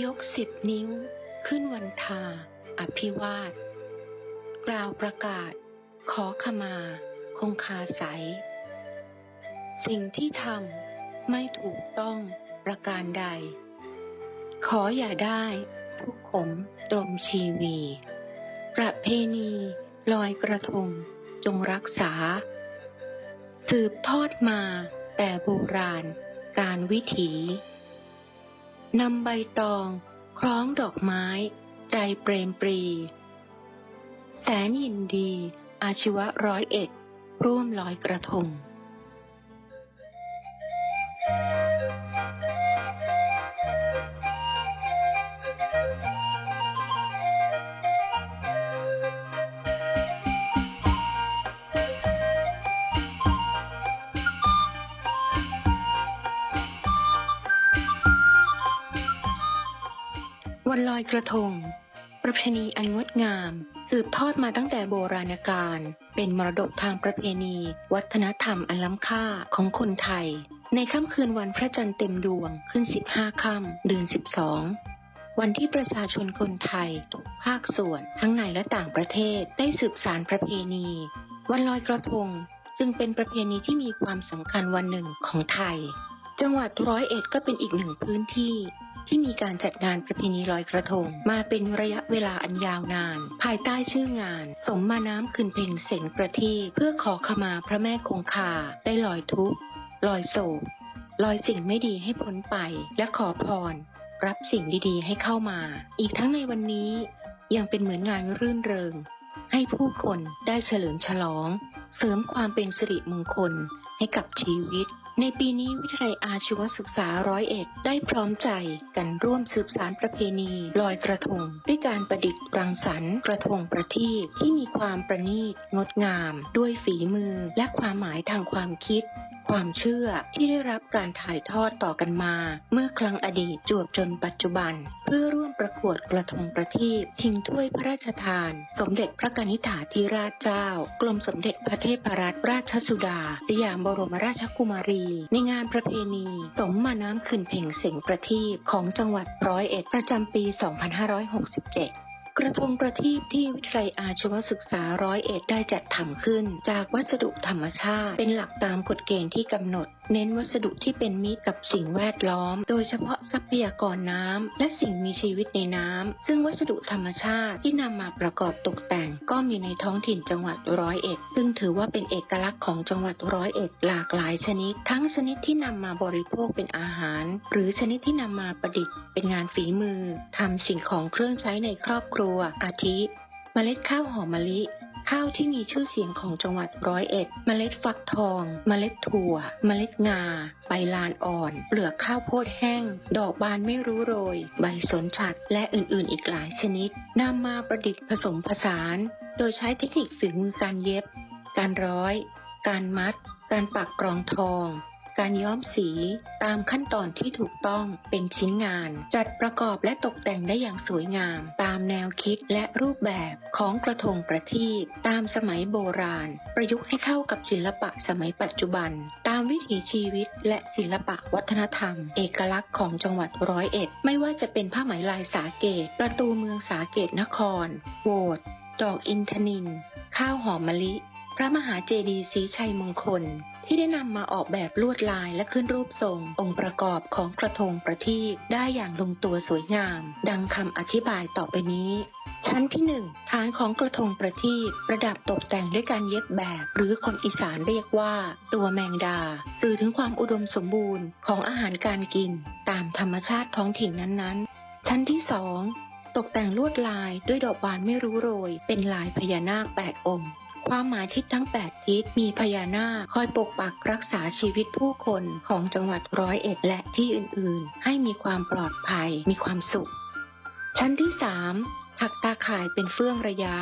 ยกสิบนิ้วขึ้นวันทา อภิวาท กล่าวประกาศ ขอขมา คงคาใส สิ่งที่ทำไม่ถูกต้องประการใด ขออย่าได้ทุกขมตรมชีวี ประเพณีลอยกระทงจงรักษา สืบทอดมาแต่โบราณการวิถี นำใบตองคล้องดอกไม้ใจเปรมปรี แสนยินดี อาชีวะร้อยเอ็ด ร่วมลอยกระทง วันลอยกระทง ประเพณีอันงดงาม สืบทอดมาตั้งแต่โบราณกาลเป็นมรดกทางประเพณี วัฒนธรรมอันล้ำค่าของคนไทย ในค่ำคืนวันพระจันทร์เต็มดวงขึ้น 15 ค่ำเดือน 12วันที่ประชาชนคนไทยทุกภาคส่วนทั้งในและต่างประเทศได้สืบสารประเพณี วันลอยกระทงจึงเป็นประเพณีที่มีความสำคัญวันหนึ่งของไทย จังหวัดร้อยเอ็ดก็เป็นอีกหนึ่งพื้นที่ ที่มีการจัดงานประเพณีลอยกระทง มาเป็นระยะเวลาอันยาวนาน ภายใต้ชื่องาน สมมาน้ำคืนเพ็งเสงประทีปเพื่อขอขมาพระแม่คงคา ได้ลอยทุกข์ลอยโศกลอยสิ่งไม่ดีให้พ้นไป และขอพร รับสิ่งดีๆให้เข้ามา อีกทั้งในวันนี้ ยังเป็นเหมือนงานรื่นเริง ให้ผู้คนได้เฉลิมฉลอง เสริมความเป็นสิริมงคลให้กับชีวิต ในปีนี้วิทยาลัยอาชีวศึกษาร้อยเอ็ดได้พร้อมใจกันร่วมสืบสารประเพณี ลอยกระทง ด้วยการประดิษฐ์รังสรรค์กระทงประทีปที่มีความประณีตงดงาม ด้วยฝีมือและความหมายทางความคิด ความเชื่อที่ได้รับการถ่ายทอดต่อกันมา เมื่อครั้งอดีตจวบจนปัจจุบัน เพื่อร่วมประกวดกระทงประทีปชิงถ้วยพระราชทาน สมเด็จพระกนิษฐาธิราชเจ้า กรมสมเด็จพระเทพรัตนราชสุดา สยามบรมราชกุมารี ในงานประเพณี สมมาน้ำขึ้นเพ่งเสงประทีปของจังหวัดร้อยเอ็ดประจำปี 2567 กระทงประทีปที่วิทยาลัยอาชีวศึกษาร้อยเอ็ดได้จัดทำขึ้น จากวัสดุธรรมชาติ เป็นหลักตามกฎเกณฑ์ที่กำหนด เน้นวัสดุที่เป็นมิตรกับสิ่งแวดล้อม โดยเฉพาะทรัพยากรน้ำและสิ่งมีชีวิตในน้ำซึ่งวัสดุธรรมชาติที่นำมาประกอบตกแต่ง ก็มีในท้องถิ่นจังหวัดร้อยเอ็ดซึ่งถือว่าเป็นเอกลักษณ์ของจังหวัดร้อยเอ็ดหลากหลายชนิด ทั้งชนิดที่นำมาบริโภคเป็นอาหาร หรือชนิดที่นำมาประดิษฐ์ เป็นงานฝีมือทำสิ่งของเครื่องใช้ในครอบครัว อาทิ เมล็ดข้าวหอมมะลิ ข้าวที่มีชื่อเสียงของจังหวัดร้อยเอ็ด เมล็ดฟักทอง เมล็ดถั่ว เมล็ดงา ใบลานอ่อน เปลือกข้าวโพดแห้ง ดอกบานไม่รู้โรย ใบสนฉัด และอื่นๆ อีกหลายชนิดนำมาประดิษฐ์ผสมผสาน โดยใช้เทคนิคฝีมือการเย็บ การร้อย การมัด การปักกรองทอง การย้อมสีตามขั้นตอนที่ถูกต้องเป็นชิ้นงาน จัดประกอบและตกแต่งได้อย่างสวยงาม ตามแนวคิดและรูปแบบของกระทงประทีปตามสมัยโบราณ ประยุกต์ให้เข้ากับศิลปะสมัยปัจจุบัน ตามวิถีชีวิตและศิลปะวัฒนธรรม เอกลักษณ์ของจังหวัดร้อยเอ็ด ไม่ว่าจะเป็นผ้าไหมลายสาเกต ประตูเมืองสาเกตนครโบสถ์ดอกอินทนิน ข้าวหอมมะลิ พระมหาเจดีย์ศรีชัยมงคล ที่ได้นำมาออกแบบลวดลายและขึ้นรูปทรง องค์ประกอบของกระทงประทีปได้อย่างลงตัวสวยงาม ดังคำอธิบายต่อไปนี้ ชั้นที่หนึ่งฐานของกระทงประทีปประดับตกแต่งด้วยการเย็บแบบ หรือคนอีสานเรียกว่า ตัวแมงดา หรือถึงความอุดมสมบูรณ์ของอาหารการกิน ตามธรรมชาติท้องถิ่นนั้นๆ ชั้นที่สองตกแต่งลวดลายด้วยดอกบานไม่รู้โรย เป็นลายพญานาคแปดองค์ ความหมายทิศทั้ง 8 ทิศมีพญานาคคอยปกปักรักษาชีวิตผู้คนของจังหวัดร้อยเอ็ดและที่อื่นๆ ให้มีความปลอดภัยมีความสุข ชั้นที่ 3 ถักตาข่ายเป็นเฟื่องระยะ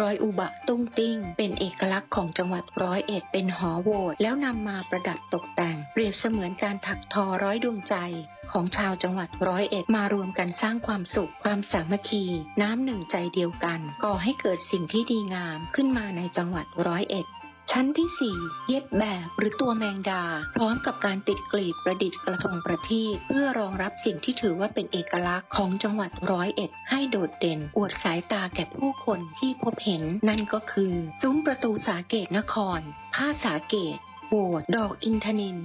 รอยอุบะตุ้งติ้ง เป็นเอกลักษณ์ของจังหวัดร้อยเอ็ดเป็นหอโหวตแล้วนำมาประดับตกแต่ง เปรียบเสมือนการถักทอร้อยดวงใจ ของชาวจังหวัดร้อยเอ็ดมารวมกันสร้างความสุข ความสามัคคี น้ำหนึ่งใจเดียวกัน ก่อให้เกิดสิ่งที่ดีงามขึ้นมาในจังหวัดร้อยเอ็ด ชั้นที่ 4 เย็บแบบหรือตัวแมงดา พร้อมกับการติดกลีบประดิษฐ์กระทงประทีปเพื่อรองรับสิ่งที่ถือว่าเป็นเอกลักษณ์ของจังหวัดร้อยเอ็ด ให้โดดเด่น อวดสายตาแก่ผู้คนที่พบเห็น นั่นก็คือ ซุ้มประตูสาเกตนครผ้าสาเกตโบสถ์ดอกอินทนิน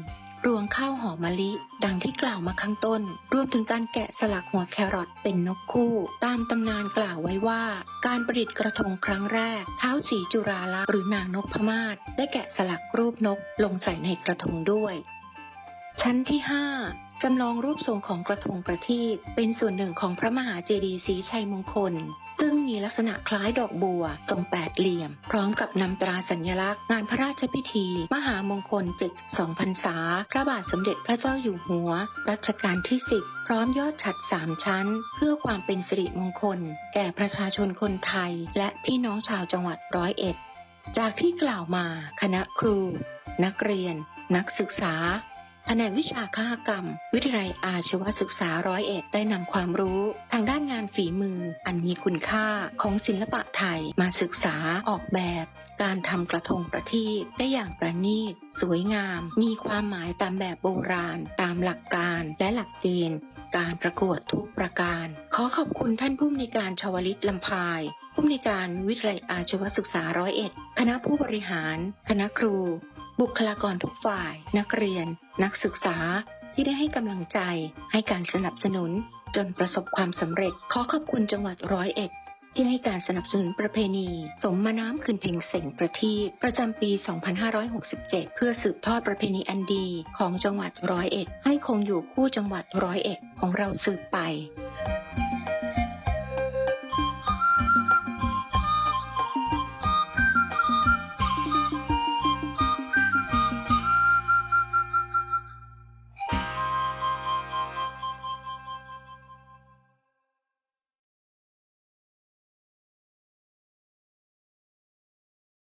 รวงข้าวหอมมะลิ ดังที่กล่าวมาข้างต้น รวมถึงการแกะสลักหัวแครอทเป็นนกคู่ ตามตำนานกล่าวไว้ว่า การประดิษฐ์กระทงครั้งแรก เท้าสีจุราลักษ์หรือนางนกพมาศได้แกะสลักรูปนกลงใส่ในกระทงด้วย ชั้นที่ 5 จำลองรูปทรงของกระทงประทีปเป็นส่วนหนึ่งของพระมหาเจดีย์ศรีชัยมงคล ซึ่งมีลักษณะคล้ายดอกบัวทรงแปดเหลี่ยม พร้อมกับนำตราสัญลักษณ์ งานพระราชพิธี มหามงคล 72พรรษา พระบาทสมเด็จพระเจ้าอยู่หัว รัชกาลที่ 10 พร้อมยอดฉัดสามชั้น เพื่อความเป็นสิริมงคล แก่ประชาชนคนไทย และพี่น้องชาวจังหวัดร้อยเอ็ด จากที่กล่าวมาคณะครู นักเรียน นักศึกษา แผนกวิชาคหกรรม วิทยาลัยอาชีวศึกษาร้อยเอ็ดได้นำความรู้ ทางด้านงานฝีมือ อันมีคุณค่าของศิลปะไทยมาศึกษาออกแบบ การทำกระทงประทีปได้อย่างประณีต สวยงาม มีความหมายตามแบบโบราณ ตามหลักการและหลักเกณฑ์ การประกวดทุกประการ ขอขอบคุณท่านผู้อำนวยการชวลิตลำพายผู้อำนวยการวิทยาลัยอาชีวศึกษาร้อยเอ็ดคณะผู้บริหาร คณะครู บุคลากรทุกฝ่าย นักเรียน นักศึกษาที่ได้ให้กำลังใจ ให้การสนับสนุน จนประสบความสำเร็จ ขอขอบคุณจังหวัดร้อยเอ็ดที่ให้การสนับสนุนประเพณี สมมาน้ำคืนเพ็งเสงประทีปประจำปี 2567 เพื่อสืบทอดประเพณีอันดีของจังหวัดร้อยเอ็ด ให้คงอยู่คู่จังหวัดร้อยเอ็ดของเราสืบไป